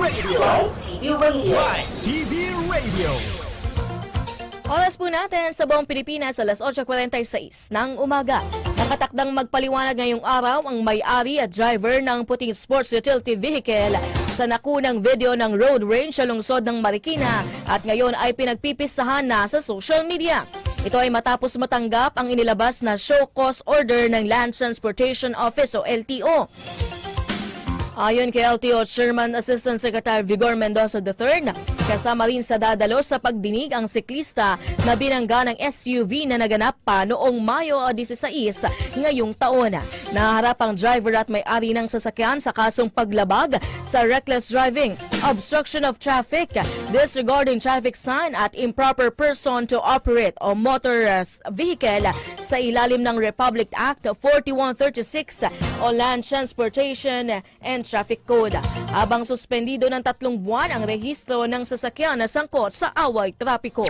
Radio. TV Radio. Live TV Radio. Oras po natin sa buong Pilipinas alas 8.46 ng umaga. Nakatakdang magpaliwanag ngayong araw ang may-ari at driver ng puting sports utility vehicle sa nakunang video ng road rage sa lungsod ng Marikina at ngayon ay pinagpipisahan na sa social media. Ito ay matapos matanggap ang inilabas na show cause order ng Land Transportation Office o LTO. Ayon kay LTO Chairman Assistant Secretary Vigor Mendoza III, kasama rin sa dadalo sa pagdinig ang siklista na binangga ng SUV na naganap pa noong Mayo 16 ngayong taon. Naharap ang driver at may-ari ng sasakyan sa kasong paglabag sa reckless driving, obstruction of traffic, disregarding traffic sign at improper person to operate o motor vehicle sa ilalim ng Republic Act 4136 o Land Transportation and Traffic Code. Habang suspendido ng tatlong buwan ang rehistro ng sasakyan na sangkot sa away trapiko.